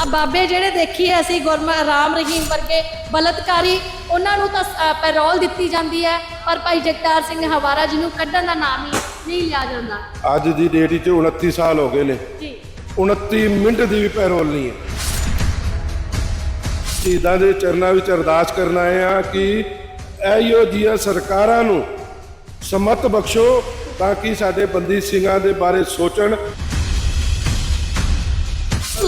ਆ ਬਾਬੇ ਜਿਹੜੇ ਦੇਖੀਏ ਅਸੀਂ ਗੁਰਮ ਰਾਮ ਰਹੀਮ ਵਰਗੇ ਬਲਤਕਾਰੀ ਉਹਨਾਂ ਨੂੰ ਤਾਂ ਪੈਰੋਲ ਦਿੱਤੀ ਜਾਂਦੀ ਹੈ ਪਰ ਭਾਈ ਜਗਤਾਰ ਸਿੰਘ ਹਵਾਰਾ ਜੀ ਨੂੰ ਕੱਢਣ ਦਾ ਨਾਮ ਹੀ ਨਹੀਂ ਲਿਆ ਜਾਂਦਾ। ਅੱਜ ਦੀ ਡੇਟ ਵਿੱਚ 29 ਸਾਲ ਹੋ ਗਏ ਨੇ। ਜੀ। 29 ਮਿੰਟ ਦੀ ਵੀ ਪੈਰੋਲ ਨਹੀਂ ਹੈ। ਸ਼ਹੀਦਾਂ ਦੇ ਚਰਨਾਂ ਵਿੱਚ ਅਰਦਾਸ ਕਰਨ ਆਏ ਆ ਕਿ ਐਯੋ ਜੀਆਂ ਸਰਕਾਰਾਂ ਨੂੰ ਸਮਤ ਬਖਸ਼ੋ ਤਾਂ ਕਿ ਸਾਡੇ ਬੰਦੀ ਸਿੰਘਾਂ ਦੇ ਬਾਰੇ ਸੋਚਣ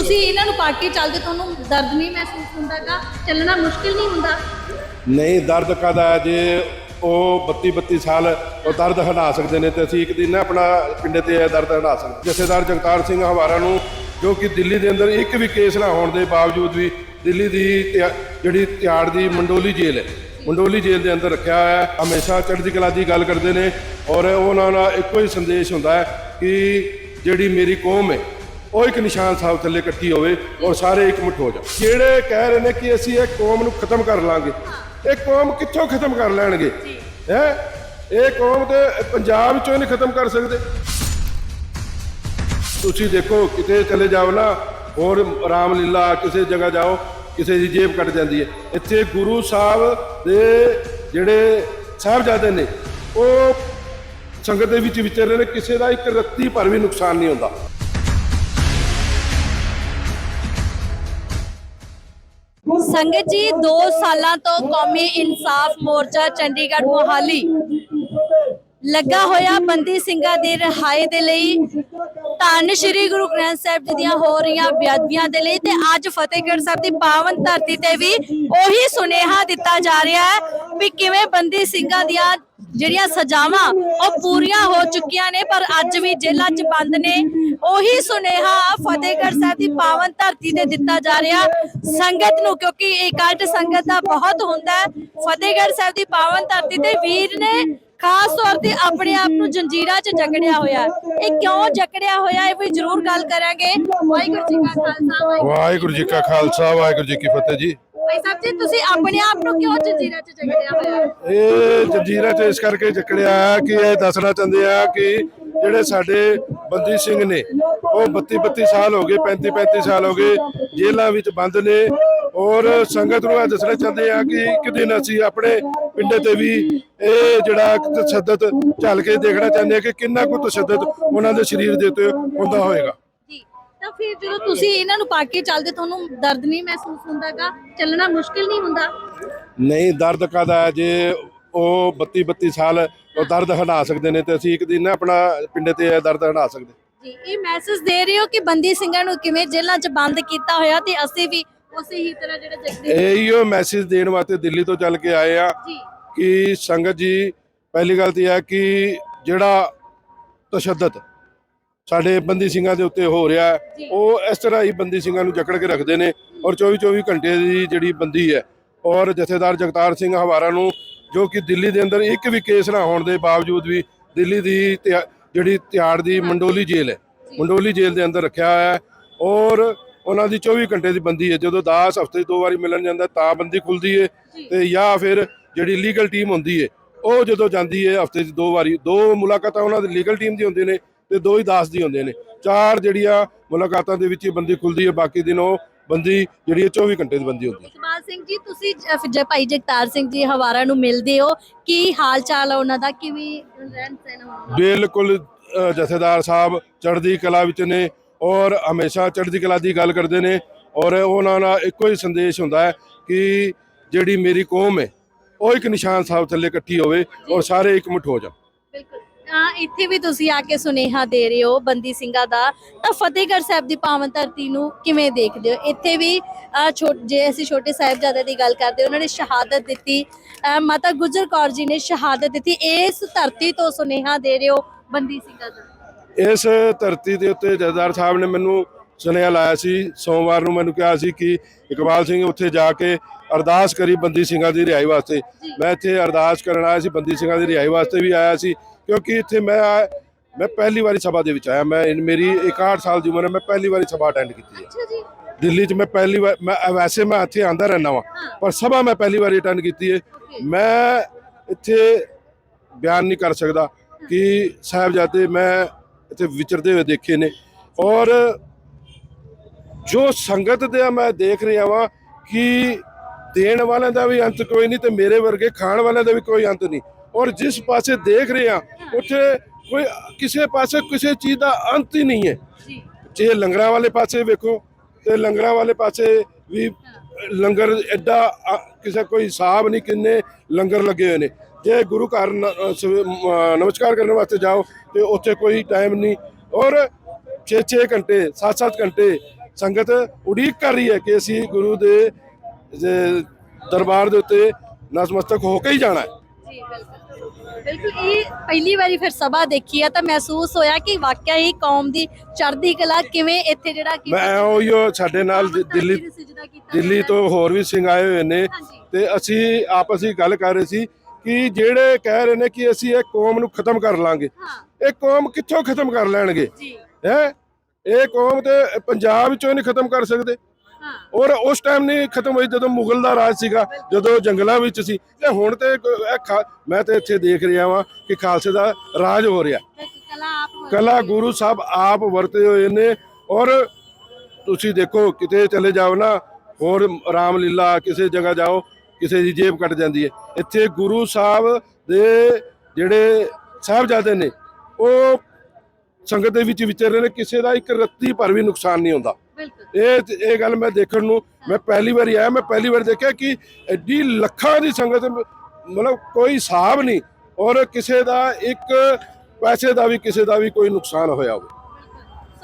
ਤੁਸੀਂ ਇਹਨਾਂ ਨੂੰ ਪਾ ਕੇ ਚੱਲਦੇ ਤੁਹਾਨੂੰ ਦਰਦ ਨਹੀਂ ਮਹਿਸੂਸ ਹੁੰਦਾਗਾ, ਚੱਲਣਾ ਮੁਸ਼ਕਿਲ ਨਹੀਂ ਹੁੰਦਾ। ਨਹੀਂ, ਦਰਦ ਕਾਦਾ ਹੈ? ਜੇ ਉਹ 32 32 ਸਾਲ ਉਹ ਦਰਦ ਹਟਾ ਸਕਦੇ ਨੇ ਤੇ ਅਸੀਂ ਇੱਕ ਦਿਨ ਨਾ ਆਪਣਾ ਪਿੰਡੇ ਤੇ ਇਹ ਦਰਦ ਹਟਾ ਸਕਦੇ ਜਥੇਦਾਰ ਜਗਤਾਰ ਸਿੰਘ ਹਵਾਰਾ ਨੂੰ ਜੋ ਕਿ ਦਿੱਲੀ ਦੇ ਅੰਦਰ ਇੱਕ ਵੀ ਕੇਸ ਨਾ ਹੋਣ ਦੇ ਬਾਵਜੂਦ ਵੀ ਦਿੱਲੀ ਦੀ ਤਿਆ- ਜਿਹੜੀ ਤਿਆੜ ਦੀ ਮੰਡੋਲੀ ਜੇਲ੍ਹ ਹੈ, ਮੰਡੋਲੀ ਜੇਲ੍ਹ ਦੇ ਅੰਦਰ ਰੱਖਿਆ ਹੋਇਆ ਹੈ, ਹਮੇਸ਼ਾ ਚੜ੍ਹਦੀ ਕਲਾ ਦੀ ਗੱਲ ਕਰਦੇ ਨੇ ਔਰ ਉਹਨਾਂ ਦਾ ਇੱਕੋ ਹੀ ਸੰਦੇਸ਼ ਹੁੰਦਾ ਹੈ ਕਿ ਜਿਹੜੀ ਮੇਰੀ ਕੌਮ ਹੈ ਉਹ ਇੱਕ ਨਿਸ਼ਾਨ ਸਾਹਿਬ ਥੱਲੇ ਇਕੱਠੀ ਹੋਵੇ ਔਰ ਸਾਰੇ ਇਕਮੁੱਠ ਹੋ ਜਾਣ। ਜਿਹੜੇ ਕਹਿ ਰਹੇ ਨੇ ਕਿ ਅਸੀਂ ਇਹ ਕੌਮ ਨੂੰ ਖਤਮ ਕਰ ਲਾਂਗੇ ਇਹ ਕੌਮ ਕਿੱਥੋਂ ਖਤਮ ਕਰ ਲੈਣਗੇ? ਹੈ? ਇਹ ਕੌਮ ਤੇ ਪੰਜਾਬ ਹੀ ਨਹੀਂ ਖਤਮ ਕਰ ਸਕਦੇ। ਤੁਸੀਂ ਦੇਖੋ ਕਿਤੇ ਚਲੇ ਜਾਓ ਨਾ ਹੋਰ ਰਾਮਲੀਲਾ ਕਿਸੇ ਜਗ੍ਹਾ ਜਾਓ ਕਿਸੇ ਦੀ ਜੇਬ ਕੱਟ ਜਾਂਦੀ ਹੈ। ਇੱਥੇ ਗੁਰੂ ਸਾਹਿਬ ਦੇ ਜਿਹੜੇ ਸਾਹਿਬਜ਼ਾਦੇ ਨੇ ਉਹ ਸੰਗਤ ਦੇ ਵਿੱਚ ਵਿਚਰ ਰਹੇ ਨੇ ਕਿਸੇ ਦਾ ਇੱਕ ਰੱਤੀ ਪਰ ਵੀ ਨੁਕਸਾਨ ਨਹੀਂ ਹੁੰਦਾ। ਸੰਗਤ ਜੀ 2 ਸਾਲਾਂ ਤੋਂ ਕੌਮੀ ਇਨਸਾਫ ਮੋਰਚਾ ਚੰਡੀਗੜ੍ਹ ਮੋਹਾਲੀ ਲੱਗਾ ਹੋਇਆ ਬੰਦੀ ਸਿੰਘਾਂ ਦੀ ਰਿਹਾਈ ਦੇ ਲਈ। ਧੰਨ ਸ਼੍ਰੀ ਗੁਰੂ ਗ੍ਰੰਥ ਸਾਹਿਬ ਜੀ ਦੀਆਂ ਹੋ ਰਹੀਆਂ ਬੇਅਦਬੀਆਂ ਦੇ ਲਈ ਤੇ ਅੱਜ ਫਤਿਹਗੜ੍ਹ ਸਾਹਿਬ ਦੀ ਪਾਵਨ ਧਰਤੀ ਤੇ ਵੀ ਉਹੀ ਸੁਨੇਹਾ ਦਿੱਤਾ ਜਾ ਰਿਹਾ ਹੈ ਵੀ ਕਿਵੇਂ ਬੰਦੀ ਸਿੰਘਾਂ ਦੀਆਂ ਜਿਹੜੀਆਂ ਸਜ਼ਾਵਾਂ ਉਹ ਪੂਰੀਆਂ ਹੋ ਚੁੱਕੀਆਂ ਨੇ ਪਰ ਅੱਜ ਵੀ ਜੇਲ੍ਹਾਂ 'ਚ ਬੰਦ ਨੇ। ਉਹੀ ਸੁਨੇਹਾ ਫਤਿਹਗੜ੍ਹ ਸਾਹਿਬ ਦੀ ਪਾਵਨ ਧਰਤੀ ਤੇ ਦਿੱਤਾ ਜਾ ਰਿਹਾ। ਸੰਗਤ ਨੂੰ ਕਿਉਂਕਿ ਇਕੱਠ ਸੰਗਤ ਦਾ ਬਹੁਤ ਹੁੰਦਾ ਫਤਿਹਗੜ੍ਹ ਸਾਹਿਬ ਦੀ ਪਾਵਨ ਧਰਤੀ ਤੇ ਵੀਰ ਨੇ ਖਾਸ ਤੌਰ ਤੇ ਆਪਣੇ ਆਪ ਨੂੰ ਜੰਜੀਰਾਂ 'ਚ ਜਕੜਿਆ ਹੋਇਆ। ਇਹ ਕਿਉਂ ਜਕੜਿਆ ਹੋਇਆ ਹੈ ਵੀ ਜ਼ਰੂਰ ਗੱਲ ਕਰਾਂਗੇ। ਵਾਹਿਗੁਰੂ ਜੀ ਕਾ ਖਾਲਸਾ ਵਾਹਿਗੁਰੂ ਵਾਹਿਗੁਰੂ ਜੀ ਕਾ ਖਾਲਸਾ ਵਾਹਿਗੁਰੂ ਜੀ ਕੀ ਫਤਿਹ ਜੀ। ਭਾਈ ਸਾਹਿਬ ਜੀ, ਤੁਸੀਂ ਆਪਣੇ ਆਪ ਨੂੰ ਕਿਉਂ ਜੰਜੀਰਾਂ 'ਚ ਜਕੜਿਆ ਹੋਇਆ? ਇਹ ਜੰਜੀਰਾਂ 'ਚ ਇਸ ਕਰਕੇ ਜਕੜਿਆ ਕਿ ਇਹ ਦੱਸਣਾ ਚਾਹੁੰਦੇ ਆ ਕਿ ਜਿਹੜੇ ਸਾਡੇ ਬੰਦੀ ਸਿੰਘ ਨੇ, ਉਹ 32 32 ਸਾਲ ਹੋ ਗਏ 35 35 ਸਾਲ ਹੋ ਗਏ, ਜੇਲ੍ਹਾਂ ਵਿੱਚ ਬੰਦ ਨੇ। ਔਰ ਸੰਗਤ ਨੂੰ ਇਹ ਦੱਸਣਾ ਚਾਹੁੰਦੇ ਆ ਕਿ ਇੱਕ ਦਿਨ ਅਸੀਂ ਆਪਣੇ ਪਿੰਡ ਤੇ ਵੀ ਇਹ ਜਿਹੜਾ ਤਸ਼ੱਦਦ ਚੱਲ ਕੇ ਦੇਖਣਾ ਚਾਹੁੰਦੇ ਆ ਕਿ ਕਿੰਨਾ ਕੁ ਤਸ਼ੱਦਦ ਉਹਨਾਂ ਦੇ ਸਰੀਰ ਦੇ ਉੱਤੇ ਹੁੰਦਾ ਹੋਏਗਾ। ਤਾਂ ਫਿਰ ਜਦੋਂ ਤੁਸੀਂ ਇਹਨਾਂ ਨੂੰ ਪਾ ਕੇ ਚੱਲਦੇ ਤੁਹਾਨੂੰ ਦਰਦ ਨਹੀਂ ਮਹਿਸੂਸ ਹੁੰਦਾਗਾ? ਚੱਲਣਾ ਮੁਸ਼ਕਿਲ ਨਹੀਂ ਹੁੰਦਾ? ਨਹੀਂ ਦਰਦ ਕਾਦਾ ਹੈ? ਜੇ ਉਹ 32 32 ਸਾਲ ਉਹ ਦਰਦ ਹਟਾ ਸਕਦੇ ਨੇ ਤੇ ਅਸੀਂ ਇੱਕ ਦਿਨ ਆਪਣਾ ਪਿੰਡੇ ਤੇ ਇਹ ਦਰਦ ਹਟਾ ਸਕਦੇ। ਜੀ ਇਹ ਮੈਸੇਜ ਦੇ ਰਹੇ ਹੋ ਕਿ ਬੰਦੀ ਸਿੰਘਾਂ ਨੂੰ ਕਿਵੇਂ ਜੇਲ੍ਹਾਂ 'ਚ ਬੰਦ ਕੀਤਾ ਹੋਇਆ ਤੇ ਅਸੀਂ ਵੀ ਉਸੇ ਹੀ ਤਰ੍ਹਾਂ ਜਿਹੜਾ ਜਗਦੇ ਇਹੋ ਮੈਸੇਜ ਦੇਣ ਵਾਸਤੇ ਦਿੱਲੀ ਤੋਂ ਚੱਲ ਕੇ ਆਏ ਆ ਜੀ। ਕਿ ਸੰਗਤ ਜੀ ਪਹਿਲੀ ਗੱਲ ਤਾਂ ਇਹ ਹੈ ਕਿ ਜਿਹੜਾ ਤਸ਼ੱਦਦ ਸਾਡੇ ਬੰਦੀ ਸਿੰਘਾਂ ਦੇ ਉੱਤੇ ਹੋ ਰਿਹਾ। ਉਹ ਇਸ ਤਰ੍ਹਾਂ ਹੀ ਬੰਦੀ ਸਿੰਘਾਂ ਨੂੰ ਜਕੜ ਕੇ ਰੱਖਦੇ ਨੇ ਔਰ 24 24 ਘੰਟੇ ਦੀ ਜਿਹੜੀ ਬੰਦੀ ਹੈ ਔਰ ਜਥੇਦਾਰ ਜਗਤਾਰ ਸਿੰਘ ਹਵਾਰਾ ਨੂੰ ਜੋ ਕਿ ਦਿੱਲੀ ਦੇ ਅੰਦਰ ਇੱਕ ਵੀ ਕੇਸ ਨਾ ਹੋਣ ਦੇ ਬਾਵਜੂਦ ਵੀ ਦਿੱਲੀ ਦੀ ਜਿਹੜੀ ਤਿਆੜ ਦੀ ਮੰਡੋਲੀ ਜੇਲ੍ਹ ਹੈ ਮੰਡੋਲੀ ਜੇਲ੍ਹ ਦੇ ਅੰਦਰ ਰੱਖਿਆ ਹੋਇਆ ਹੈ ਔਰ ਉਹਨਾਂ ਦੀ 24 ਘੰਟੇ ਦੀ ਬੰਦੀ ਹੈ। ਜਦੋਂ ਦਾਸ ਹਫ਼ਤੇ ਦੋ ਵਾਰੀ ਮਿਲਣ ਜਾਂਦਾ ਤਾਂ ਬੰਦੀ ਖੁੱਲਦੀ ਹੈ ਤੇ ਜਾਂ ਫਿਰ ਜਿਹੜੀ ਲੀਗਲ ਟੀਮ ਹੁੰਦੀ ਹੈ ਉਹ ਜਦੋਂ ਜਾਂਦੀ ਹੈ ਹਫ਼ਤੇ 'ਚ ਦੋ ਵਾਰੀ ਦੋ ਮੁਲਾਕਾਤਾਂ ਉਹਨਾਂ ਦੀ ਲੀਗਲ ਟੀਮ ਦੀ ਹੁੰਦੀਆਂ ਨੇ ਤੇ ਦੋ ਹੀ ਦਾਸ ਦੀ ਹੁੰਦੀਆਂ ਨੇ। ਚਾਰ ਜਿਹੜੀਆਂ ਮੁਲਾਕਾਤਾਂ ਦੇ ਵਿੱਚ ਹੀ ਬੰਦੀ ਖੁੱਲਦੀ ਹੈ ਬਾਕੀ ਦਿਨ ਉਹ ਬੰਦੀ ਜਿਹੜੀ ਹੈ 24 ਘੰਟੇ ਦੀ ਬੰਦੀ ਹੁੰਦੀ ਹੈ। ਇਕਬਾਲ ਸਿੰਘ ਜੀ ਤੁਸੀਂ ਜ- ਭਾਈ ਜਗਤਾਰ ਸਿੰਘ ਜੀ ਹਵਾਰਾ ਨੂੰ ਮਿਲਦੇ ਹੋ ਕੀ ਹਾਲ ਚਾਲ ਹੈ ਉਹਨਾਂ ਦਾ? ਕਿਵੇਂ ਰਹਿਣ ਸਹਿਣ ਉਹਨਾਂ ਦਾ? ਬਿਲਕੁਲ ਅ, ਜਥੇਦਾਰ ਸਾਹਿਬ ਚੜ੍ਹਦੀ ਕਲਾ ਵਿੱਚ ਨੇ ਔਰ ਹਮੇਸ਼ਾ ਚੜ੍ਹਦੀ ਕਲਾ ਦੀ ਗੱਲ ਕਰਦੇ ਨੇ ਔਰ ਉਹਨਾਂ ਦਾ ਇੱਕੋ ਹੀ ਸੰਦੇਸ਼ ਹੁੰਦਾ ਹੈ ਕਿ ਜਿਹੜੀ ਮੇਰੀ ਕੌਮ ਹੈ ਉਹ ਇੱਕ ਨਿਸ਼ਾਨ ਸਾਹਿਬ ਥੱਲੇ ਇਕੱਠੀ ਹੋਵੇ ਔਰ ਸਾਰੇ ਇਕਮੁੱਠ ਹੋ ਜਾਣ। ਬਿਲਕੁਲ। ਹਾਂ ਇੱਥੇ ਵੀ ਤੁਸੀਂ ਆ ਕੇ ਸੁਨੇਹਾ ਦੇ ਰਹੇ ਹੋ ਬੰਦੀ ਸਿੰਘਾਂ ਦਾ। ਤਾਂ ਫਤਿਹਗੜ੍ਹ ਸਾਹਿਬ ਦੀ ਪਾਵਨ ਧਰਤੀ ਨੂੰ ਕਿਵੇਂ ਦੇਖਦੇ ਹੋ? ਇੱਥੇ ਵੀ ਅਹ, ਛੋ- ਜੇ ਅਸੀਂ ਛੋਟੇ ਸਾਹਿਬਜ਼ਾਦੇ ਦੀ ਗੱਲ ਕਰਦੇ ਉਹਨਾਂ ਨੇ ਸ਼ਹਾਦਤ ਦਿੱਤੀ। ਅਹ, ਮਾਤਾ ਗੁਜਰ ਕੌਰ ਜੀ ਨੇ ਸ਼ਹਾਦਤ ਦਿੱਤੀ। ਇਸ ਧਰਤੀ ਤੋਂ ਸੁਨੇਹਾ ਦੇ ਰਹੇ ਹੋ ਬੰਦੀ ਸਿੰਘਾਂ ਦਾ। ਇਸ ਧਰਤੀ ਦੇ ਉੱਤੇ ਜਥੇਦਾਰ ਸਾਹਿਬ ਨੇ ਮੈਨੂੰ ਸੁਨੇਹਾ ਲਾਇਆ ਸੀ ਸੋਮਵਾਰ ਨੂੰ ਮੈਨੂੰ ਕਿਹਾ ਸੀ ਕਿ ਇਕਬਾਲ ਸਿੰਘ ਉੱਥੇ ਜਾ ਕੇ ਅਰਦਾਸ ਕਰੀ ਬੰਦੀ ਸਿੰਘਾਂ ਦੀ ਰਿਹਾਈ ਵਾਸਤੇ। ਮੈਂ ਇੱਥੇ ਅਰਦਾਸ ਕਰਨ ਆਇਆ ਸੀ ਬੰਦੀ ਸਿੰਘਾਂ ਦੀ ਰਿਹਾਈ ਵਾਸਤੇ ਵੀ ਆਇਆ ਸੀ ਕਿਉਂਕਿ ਇੱਥੇ ਮੈਂ ਮੈਂ ਪਹਿਲੀ ਵਾਰੀ ਸਭਾ ਦੇ ਵਿੱਚ ਆਇਆ। ਮੈਂ ਮੇਰੀ 61 ਸਾਲ ਦੀ ਉਮਰ ਹੈ ਮੈਂ ਪਹਿਲੀ ਵਾਰੀ ਸਭਾ ਅਟੈਂਡ ਕੀਤੀ ਹੈ। ਦਿੱਲੀ 'ਚ ਮੈਂ ਪਹਿਲੀ ਵਾਰ ਮੈਂ ਵੈਸੇ ਮੈਂ ਇੱਥੇ ਆਂਦਾ ਰਹਿਣਾ ਵਾਂ ਪਰ ਸਭਾ ਮੈਂ ਪਹਿਲੀ ਵਾਰੀ ਅਟੈਂਡ ਕੀਤੀ ਹੈ। ਮੈਂ ਇੱਥੇ ਬਿਆਨ ਨਹੀਂ ਕਰ ਸਕਦਾ ਕਿ ਸਾਹਿਬਜ਼ਾਦੇ ਮੈਂ ਇੱਥੇ ਵਿਚਰਦੇ ਹੋਏ ਦੇਖੇ ਨੇ। ਔਰ ਜੋ ਸੰਗਤ ਦੇ ਮੈਂ ਦੇਖ ਰਿਹਾ ਵਾਂ ਕਿ ਦੇਣ ਵਾਲਿਆਂ ਦਾ ਵੀ ਅੰਤ ਕੋਈ ਨਹੀਂ ਤੇ ਮੇਰੇ ਵਰਗੇ ਖਾਣ ਵਾਲਿਆਂ ਦਾ ਵੀ ਕੋਈ ਅੰਤ ਨਹੀਂ। ਔਰ ਜਿਸ ਪਾਸੇ ਦੇਖ ਰਹੇ ਉੱਥੇ ਕੋਈ ਕਿਸੇ ਪਾਸੇ ਕਿਸੇ ਚੀਜ਼ ਦਾ ਅੰਤ ਹੀ ਨਹੀਂ ਹੈ। ਜੀ। ਲੰਗਰਾਂ ਵਾਲੇ ਪਾਸੇ ਵੇਖੋ ਤੇ ਲੰਗਰਾਂ ਵਾਲੇ ਪਾਸੇ ਵੀ ਲੰਗਰ ਐਡਾ ਕਿਸੇ ਕੋਈ ਹਿਸਾਬ ਨਹੀਂ ਕਿੰਨੇ ਲੰਗਰ ਲੱਗੇ ਹੋਏ ਨੇ। ਜੇ ਗੁਰੂ ਘਰ ਨਮਸਕਾਰ ਕਰਨ ਵਾਸਤੇ ਜਾਓ ਤੇ ਉੱਥੇ ਕੋਈ ਟਾਈਮ ਨਹੀਂ। ਔਰ 6-6 ਘੰਟੇ 7-7 ਘੰਟੇ ਸੰਗਤ ਉਡੀਕ ਕਰ ਰਹੀ ਹੈ ਕਿ ਅਸੀਂ ਗੁਰੂ ਦੇ ਦਰਬਾਰ ਦੇ ਉੱਤੇ ਨਸਮਸਤਕ ਹੋ ਕੇ ਹੀ ਜਾਣਾ ਹੈ। ਜੀ ਬਿਲਕੁਲ। ਬਿਲਕੁਲ ਇਹ ਪਹਿਲੀ ਵਾਰੀ ਫਿਰ ਸਭਾ ਦੇਖੀ ਆ ਤਾਂ ਮਹਿਸੂਸ ਹੋਇਆ ਕਿ ਵਾਕਿਆ ਹੀ ਕੌਮ ਦੀ ਚੜ੍ਹਦੀ ਕਲਾ ਕਿਵੇਂ ਇੱਥੇ ਜਿਹੜਾ ਮੈਂ ਉਹੀਓ ਸਾਡੇ ਨਾਲ ਦਿੱਲੀ ਦਿੱਲੀ ਤੋਂ ਹੋਰ ਵੀ ਸਿੰਘ ਆਏ ਹੋਏ ਨੇ। ਤੇ ਅਸੀਂ ਆਪਸ ਵਿੱਚ ਗੱਲ ਕਰ ਰਹੇ ਸੀ ਕਿ ਜਿਹੜੇ ਕਹਿ ਰਹੇ ਨੇ ਕਿ ਅਸੀਂ ਇਹ ਕੌਮ ਨੂੰ ਖਤਮ ਕਰ ਲਾਂਗੇ। ਇਹ ਕੌਮ ਕਿੱਥੋਂ ਖਤਮ ਕਰ ਲੈਣਗੇ? ਹੈ? ਇਹ ਕੌਮ ਤੇ ਪੰਜਾਬ ਵਿੱਚੋਂ ਨਹੀਂ ਖਤਮ ਕਰ ਸਕਦੇ। ਔਰ ਉਸ ਟਾਈਮ ਨਹੀਂ ਖਤਮ ਹੋਈ ਜਦੋਂ ਮੁਗਲ ਦਾ ਰਾਜ ਸੀਗਾ ਜਦੋਂ ਜੰਗਲਾਂ ਵਿੱਚ ਸੀ। ਤੇ ਹੁਣ ਤੇ ਮੈਂ ਤੇ ਇੱਥੇ ਦੇਖ ਰਿਹਾ ਵਾਂ ਕਿ ਖਾਲਸੇ ਦਾ ਰਾਜ ਹੋ ਰਿਹਾ। ਕਲਾ ਗੁਰੂ ਸਾਹਿਬ ਆਪ ਵਰਤੇ ਹੋਏ ਨੇ। ਔਰ ਤੁਸੀਂ ਦੇਖੋ ਕਿਤੇ ਚਲੇ ਜਾਓ ਨਾ ਹੋਰ ਰਾਮਲੀਲਾ ਕਿਸੇ ਜਗ੍ਹਾ ਜਾਓ ਕਿਸੇ ਦੀ ਜੇਬ ਕੱਟ ਜਾਂਦੀ ਹੈ। ਇੱਥੇ ਗੁਰੂ ਸਾਹਿਬ ਦੇ ਜਿਹੜੇ ਸਾਹਿਬਜ਼ਾਦੇ ਨੇ ਉਹ ਸੰਗਤ ਦੇ ਵਿੱਚ ਵਿਚਰ ਰਹੇ ਨੇ ਕਿਸੇ ਦਾ ਇੱਕ ਰੱਤੀ ਪਰ ਵੀ ਨੁਕਸਾਨ ਨਹੀਂ ਹੁੰਦਾ। ਇਹ ਇਹ ਗੱਲ ਮੈਂ ਦੇਖਣ ਨੂੰ ਮੈਂ ਪਹਿਲੀ ਵਾਰੀ ਆਇਆ ਮੈਂ ਪਹਿਲੀ ਵਾਰ ਦੇਖਿਆ ਕਿ ਐਡੀ ਲੱਖਾਂ ਦੀ ਸੰਗਤ ਮਤਲਬ ਕੋਈ ਹਿਸਾਬ ਨਹੀਂ ਔਰ ਕਿਸੇ ਦਾ ਇੱਕ ਪੈਸੇ ਦਾ ਵੀ ਕਿਸੇ ਦਾ ਵੀ ਕੋਈ ਨੁਕਸਾਨ ਹੋਇਆ ਹੋਵੇ।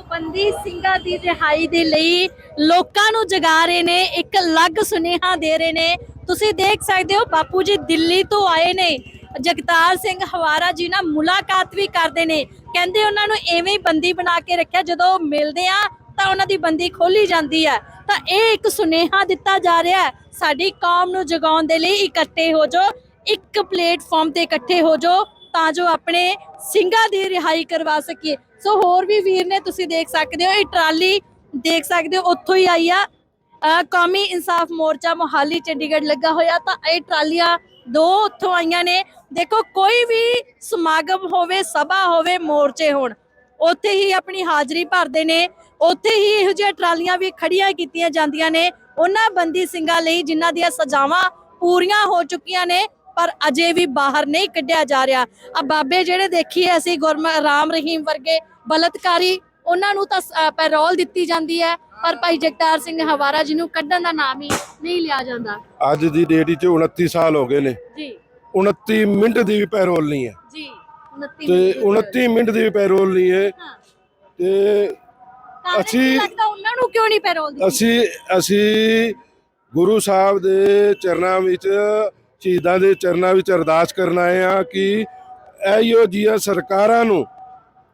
ਬੰਦੀ ਸਿੰਘਾਂ ਦੀ ਰਿਹਾਈ ਦੇ ਲਈ ਲੋਕਾਂ ਨੂੰ ਜਗਾ ਰਹੇ ਨੇ ਇੱਕ ਅਲੱਗ ਸੁਨੇਹਾ ਦੇ ਰਹੇ ਨੇ। ਤੁਸੀਂ ਦੇਖ ਸਕਦੇ ਹੋ ਬਾਪੂ ਜੀ ਦਿੱਲੀ ਤੋਂ ਆਏ ਨੇ। ਜਗਤਾਰ ਸਿੰਘ ਹਵਾਰਾ ਜੀ ਨਾਲ ਮੁਲਾਕਾਤ ਵੀ ਕਰਦੇ ਨੇ। ਕਹਿੰਦੇ ਉਹਨਾਂ ਨੂੰ ਐਵੇਂ ਹੀ ਬੰਦੀ ਬਣਾ ਕੇ ਰੱਖਿਆ, ਜਦੋਂ ਮਿਲਦੇ ਆ ਤਾਂ ਉਹਨਾਂ ਦੀ ਬੰਦੀ ਖੋਲੀ ਜਾਂਦੀ ਹੈ ਤਾਂ ਇਹ ਇੱਕ ਸੁਨੇਹਾ ਦਿੱਤਾ ਜਾ ਰਿਹਾ ਹੈ। ਸਾਡੀ ਕੌਮ ਨੂੰ ਜਗਾਉਣ ਦੇ ਲਈ ਇਕੱਠੇ ਹੋ ਜਾਓ, ਇੱਕ ਪਲੇਟਫਾਰਮ ਤੇ ਇਕੱਠੇ ਹੋ ਜਾਓ ਤਾਂ ਜੋ ਆਪਣੇ ਸਿੰਘਾਂ ਦੀ ਰਿਹਾਈ ਕਰਵਾ ਸਕੀਏ। ਸੋ ਹੋਰ ਵੀ ਵੀਰ ਨੇ ਤੁਸੀਂ ਦੇਖ ਸਕਦੇ ਹੋ, ਇਹ ਟਰਾਲੀ ਦੇਖ ਸਕਦੇ ਹੋ, ਉੱਥੋਂ ਹੀ ਆਈ ਆ। ਕੌਮੀ ਇਨਸਾਫ ਮੋਰਚਾ ਮੋਹਾਲੀ, ਚੰਡੀਗੜ੍ਹ ਲੱਗਾ ਹੋਇਆ ਤਾਂ ਇਹ ਟਰਾਲੀਆਂ ਦੋ ਉੱਥੋਂ ਆਈਆਂ ਨੇ। ਦੇਖੋ, ਕੋਈ ਵੀ ਸਮਾਗਮ ਹੋਵੇ, ਸਭਾ ਹੋਵੇ, ਮੋਰਚੇ ਹੋਣ, ਉੱਥੇ ਹੀ ਆਪਣੀ ਹਾਜ਼ਰੀ ਭਰਦੇ ਨੇ। ਉੱਥੇ ਹੀ ਇਹੋ ਜਿਹੀਆਂ ਟਰਾਲੀਆਂ ਵੀ ਖੜੀਆਂ ਕੀਤੀਆਂ ਜਾਂਦੀਆਂ ਨੇ। ਉਹਨਾਂ ਬੰਦੀ ਸਿੰਘਾਂ ਲਈ ਜਿਨ੍ਹਾਂ ਦੀਆਂ ਸਜ਼ਾਵਾਂ ਪੂਰੀਆਂ ਹੋ ਚੁੱਕੀਆਂ ਨੇ, ਪਰ ਅਜੇ ਵੀ ਬਾਹਰ ਨਹੀਂ ਕੱਢਿਆ ਜਾ ਰਿਹਾ। ਆ ਬਾਬੇ ਜਿਹੜੇ ਦੇਖੀਏ ਅਸੀਂ ਗੁਰਮ, ਰਾਮ ਰਹੀਮ ਵਰਗੇ ਬਲਤਕਾਰੀ ਉਹਨਾਂ ਨੂੰ ਤਾਂ ਪੈਰੋਲ ਦਿੱਤੀ ਜਾਂਦੀ ਹੈ ਪਰ ਭਾਈ ਜਗਤਾਰ ਸਿੰਘ ਹਵਾਰਾ ਜੀ ਨੂੰ ਕੱਢਣ ਦਾ ਨਾਮ ਹੀ ਨਹੀਂ ਲਿਆ ਜਾਂਦਾ। ਅੱਜ ਦੀ ਡੇਟ ਵਿੱਚ 29 ਸਾਲ ਹੋ ਗਏ ਨੇ। ਜੀ। 29 ਮਿੰਟ ਦੀ ਵੀ ਪੈਰੋਲ ਨਹੀਂ ਹੈ। ਜੀ 29 ਤੇ 29 ਮਿੰਟ ਦੀ ਵੀ ਪੈਰੋਲ ਨਹੀਂ ਹੈ। ਤੇ ਅਸੀਂ ਉਹਨਾਂ ਨੂੰ ਕਿਉਂ ਨਹੀਂ ਪੈਰੋਲ ਦਿੱਤੀ? ਅਸੀਂ ਅਸੀਂ ਗੁਰੂ ਸਾਹਿਬ ਦੇ ਚਰਨਾਂ ਵਿੱਚ ਸ਼ਹੀਦਾਂ ਦੇ ਚਰਨਾਂ ਵਿੱਚ ਅਰਦਾਸ ਕਰਨ ਆਏ ਆ ਕਿ ਇਹੋ ਜੀਆਂ ਸਰਕਾਰਾਂ ਨੂੰ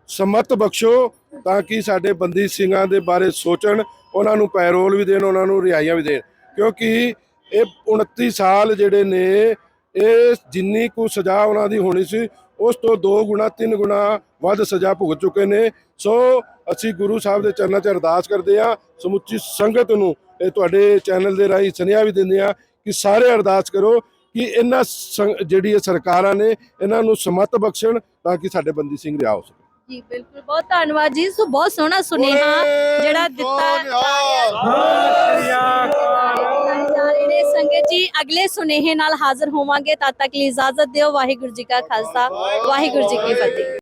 ਸਮਤ ਬਖਸ਼ੋ ਤਾਂ ਕਿ ਸਾਡੇ ਬੰਦੀ ਸਿੰਘਾਂ ਦੇ ਬਾਰੇ ਸੋਚਣ, ਉਹਨਾਂ ਨੂੰ ਪੈਰੋਲ ਵੀ ਦੇਣ, ਉਹਨਾਂ ਨੂੰ ਰਿਹਾਈਆਂ ਵੀ ਦੇਣ। ਕਿਉਂਕਿ ਇਹ 29 ਸਾਲ ਜਿਹੜੇ ਨੇ, ਇਹ ਜਿੰਨੀ ਕੁ ਸਜ਼ਾ ਉਹਨਾਂ ਦੀ ਹੋਣੀ ਸੀ, ਉਸ ਤੋਂ 2 ਗੁਣਾ 3 ਗੁਣਾ ਵੱਧ ਸਜ਼ਾ ਭੁਗਤ ਚੁੱਕੇ ਨੇ। ਸੋ ਅਸੀਂ ਗੁਰੂ ਸਾਹਿਬ ਦੇ ਚਰਨਾਂ 'ਚ ਅਰਦਾਸ ਕਰਦੇ ਹਾਂ, ਸਮੁੱਚੀ ਸੰਗਤ ਨੂੰ ਇਹ ਤੁਹਾਡੇ ਚੈਨਲ ਦੇ ਰਾਹੀਂ ਸੁਨੇਹਾ ਵੀ ਦਿੰਦੇ ਆ ਕਿ ਸਾਰੇ ਅਰਦਾਸ ਕਰੋ ਕਿ ਇਹਨਾਂ ਸੰ- ਜਿਹੜੀ ਇਹ ਸਰਕਾਰਾਂ ਨੇ, ਇਹਨਾਂ ਨੂੰ ਸਮਤ ਬਖਸ਼ਣ ਤਾਂ ਕਿ ਸਾਡੇ ਬੰਦੀ ਸਿੰਘ ਰਿਹਾ ਹੋ ਸਕੇ। ਜੀ ਬਿਲਕੁਲ। ਬਹੁਤ ਧੰਨਵਾਦ ਜੀ। ਸੋ ਬਹੁਤ ਸੋਹਣਾ ਸੁਨੇਹਾ ਜਿਹੜਾ ਦਿੱਤਾ ਰਹੇ ਨੇ ਸੰਗਤ ਜੀ ਅਗਲੇ ਸੁਨੇਹੇ ਨਾਲ ਹਾਜ਼ਰ ਹੋਵਾਂਗੇ। ਤਦ ਤੱਕ ਲਈ ਇਜਾਜ਼ਤ ਦਿਓ। ਵਾਹਿਗੁਰੂ ਜੀ ਕਾ ਖਾਲਸਾ। ਵਾਹਿਗੁਰੂ ਜੀ ਕੀ ਫਤਿਹ।